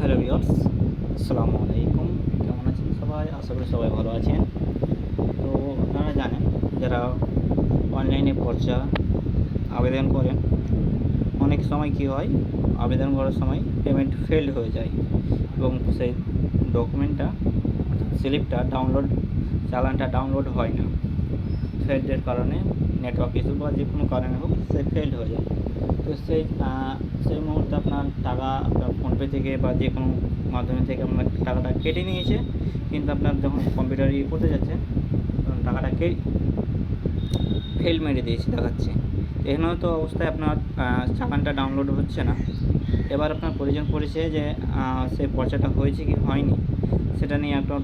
Hello viewers আসসালামু আলাইকুম। কেমন আছেন সবাই? আশা করি সবাই ভালো আছেন। তো আপনারা জানেন, যারা অনলাইনে পর্চা আবেদন করেন, অনেক সময় কি হয়, আবেদন করার সময় পেমেন্ট ফেলড হয়ে যায় এবং সেই ডকুমেন্টটা স্লিপটা ডাউনলোড চালানটা ডাউনলোড হয় না। ফেল্ডের কারণে নেটওয়ার্ক ইস্যু বা যে কোনো কারণে হোক, সে ফেল্ড হয়ে যায়। তো সেই সেই টাকা ফোনপে থেকে বা যে কোনো মাধ্যমে থেকে আপনার টাকাটা কেটে নিয়েছে। কিন্তু আপনার যখন কম্পিউটার ইয়ে করতে যাচ্ছে, তখন টাকাটা কে ফেল মেরে দিয়েছে, দেখাচ্ছে। এখানে তো অবস্থায় আপনার চালানটা ডাউনলোড হচ্ছে না। এবার আপনার প্রয়োজন পড়েছে যে সেই পর্চাটা হয়েছে কি হয়নি, সেটা নিয়ে আপনার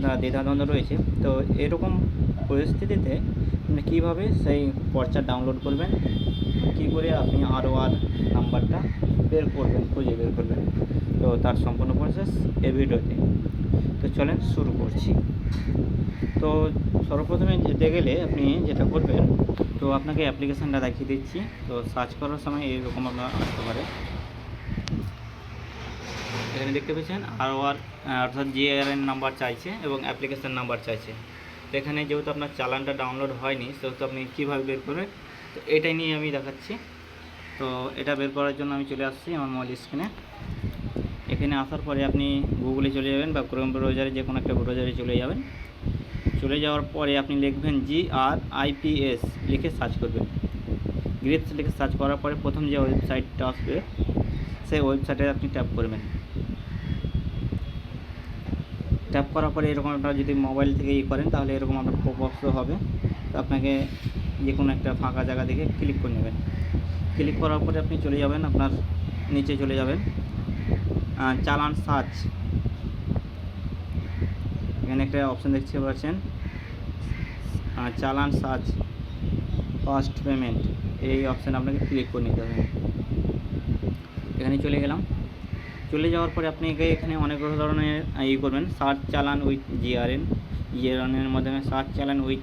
দ্বা- দ্বিধাদ্বন্দ্ব রয়েছে। তো এরকম পরিস্থিতিতে আপনি কীভাবে সেই পর্চা ডাউনলোড করবেন? কী করে আপনি আরও আর বের করবেন, খুঁজে বের করবেন। তো তার সম্পূর্ণ প্রসেস এই ভিডিওতে। তো চলেন শুরু করছি। তো সর্বপ্রথমে যেতে গেলে আপনি যেটা করবেন, তো আপনাকে অ্যাপ্লিকেশানটা দেখিয়ে দিচ্ছি। তো সার্চ করার সময় এইরকম আপনার আসতে পারে। এখানে দেখতে পেয়েছেন আর আর অর্থাৎ জিআরএন নাম্বার চাইছে এবং অ্যাপ্লিকেশান নাম্বার চাইছে। তো এখানে যেহেতু আপনার চালানটা ডাউনলোড হয়নি, সেহেতু আপনি কীভাবে বের করবেন, তো এটাই নিয়ে আমি দেখাচ্ছি। তো এটা বের করার জন্য আমি চলে আসছি আমার মোবাইল স্ক্রিনে এখানে আসার পরে আপনি গুগলে চলে যাবেন বা ক্রোম ব্রাউজারে যে কোনো একটা ব্রাউজারে চলে যাবেন। চলে যাওয়ার পরে আপনি লিখবেন জি আর আইপিএস লিখে সার্চ করবেন। গ্রিপস লিখে সার্চ করার পরে প্রথম যে ওয়েবসাইটটা আসবে, সেই ওয়েবসাইটে আপনি ট্যাপ করবেন। ট্যাপ করার পরে এরকম আপনারা যদি মোবাইল থেকে ই করেন, তাহলে এরকম আপনার পপ হবে। তো আপনাকে যে কোনো একটা ফাঁকা জায়গা দেখে ক্লিক করে নেবেন। ক্লিক করার পরে আপনি চলে যাবেন, আপনার নিচে চলে যাবেন। চালান সার্চ। এখানে একটা অপশান দেখতে পাচ্ছেন। Challan search first payment. এই অপশানে আপনাকে ক্লিক করে নিতে হবে। এখানে চলে গেলাম। চলে যাওয়ার পরে আপনি এখানে অনেক ধরনের ই করবেন। Search challan with GRN. জিআরএনের মাধ্যমে search challan with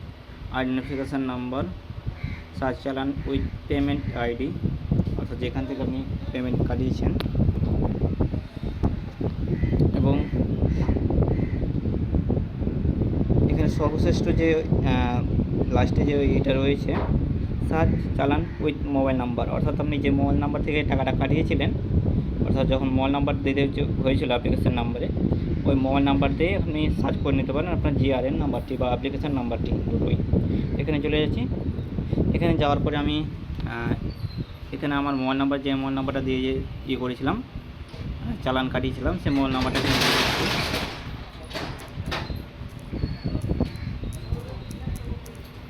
identification number. Search challan with payment ID, অর্থাৎ যেখান থেকে আপনি পেমেন্ট কাটিয়েছেন। এবং এখানে সর্বশ্রেষ্ঠ যে লাস্টে যে এটা রয়েছে, search challan with mobile number. অর্থাৎ আপনি যে মোবাইল নাম্বার থেকে টাকাটা কাটিয়েছিলেন, অর্থাৎ যখন মোবাইল নাম্বার দিতে হয়েছিল অ্যাপ্লিকেশান নাম্বারে ওই মোবাইল নাম্বার দিয়ে আপনি সার্চ করে নিতে পারেন আপনার জিআরএন নাম্বারটি বা অ্যাপ্লিকেশান নাম্বারটি দুটোই। এখানে চলে যাচ্ছি। এখানে যাওয়ার পরে আমি এখানে আমার মোবাইল নাম্বার, যে মোবাইল নাম্বারটা দিয়ে যে ইয়ে করেছিলাম চালান কাটিয়েছিলাম সেই মোবাইল নাম্বারটা।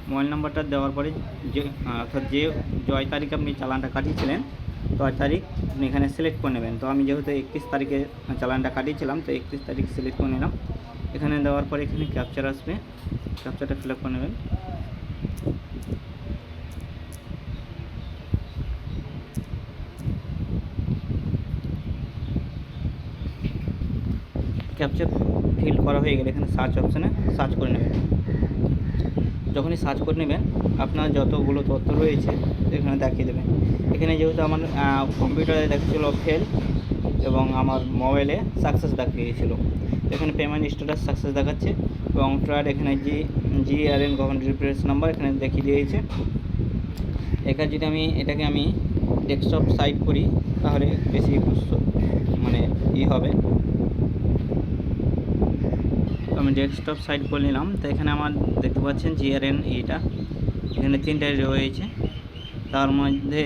মোবাইল নাম্বারটা দেওয়ার পরে যে অর্থাৎ যে জয় তারিখ আপনি চালানটা কাটিয়েছিলেন, জয় তারিখ আপনি এখানে সিলেক্ট করে নেবেন। তো আমি যেহেতু একত্রিশ তারিখে চালানটা কাটিয়েছিলাম, তো একত্রিশ তারিখ সিলেক্ট করে নিলাম। এখানে দেওয়ার পরে এখানে ক্যাপচার আসবে। ক্যাপচারটা ফিল আপ করে নেবেন। ক্যাপচার ফিল করা হয়ে গেলে এখানে সার্চ অপশানে সার্চ করে নেবেন। যখনই সার্চ করে নেবেন, আপনার যতগুলো তথ্য রয়েছে, এখানে দেখিয়ে দেবেন। এখানে যেহেতু আমার কম্পিউটারে দেখাচ্ছিলো ফেল এবং আমার মোবাইলে সাকসেস দেখিয়েছিল। এখানে পেমেন্ট স্ট্যাটাস সাকসেস দেখাচ্ছে এবং ট্রায়াড এখানে G G R N government reference number এখানে দেখিয়ে দিয়েছে। এখানে যদি আমি এটাকে আমি ডেস্কটপ সাইট করি, তাহলে বেশি মানে ই হবে। আমি ডেস্কটপ সাইট করে নিলাম। তো এখানে আমার দেখতে পাচ্ছেন জিআরএন এইটা। এখানে তিনটাই রয়েছে। তার মধ্যে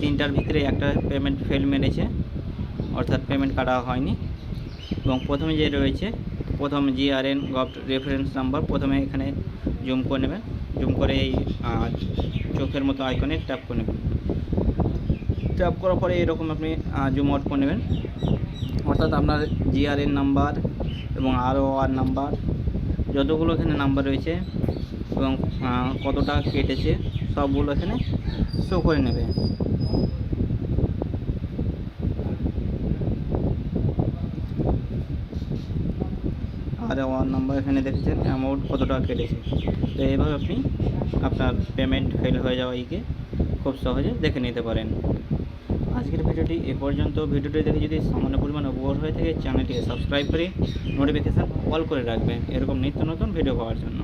তিনটার ভিতরে একটা পেমেন্ট ফেল মেরেছে। অর্থাৎ পেমেন্ট কাটা হয়নি। এবং প্রথমে যে রয়েছে, প্রথম জিআরএন গভ রেফারেন্স নাম্বার প্রথমে এখানে জুম করে নেবেন। জুম করে এই চোখের মতো আইকনে ট্যাপ করে নেবেন। ট্যাপ করার পরে এরকম আপনি জুম আউট করে নেবেন। অর্থাৎ আপনার জিআরএন নাম্বার এবং আরও আর নাম্বার যতগুলো এখানে নাম্বার রয়েছে এবং কত টাকা কেটেছে, সবগুলো এখানে শো করে নেবে। আর ওয়ান নাম্বার এখানে দেখেছেন অ্যামাউন্ট কত টাকা কেটেছে। তো এইভাবে আপনি আপনার পেমেন্ট ফেল হয়ে যাওয়া ইকে খুব সহজে দেখে নিতে পারেন। আজকের ভিডিওটি এ পর্যন্ত। ভিডিওটি দেখে যদি সামান্য পরিমাণ উপকার হয়ে থাকে, চ্যানেলটিকে সাবস্ক্রাইব করে নোটিফিকেশান অল করে রাখবেন। এরকম নিত্য নতুন ভিডিও পাওয়ার জন্য।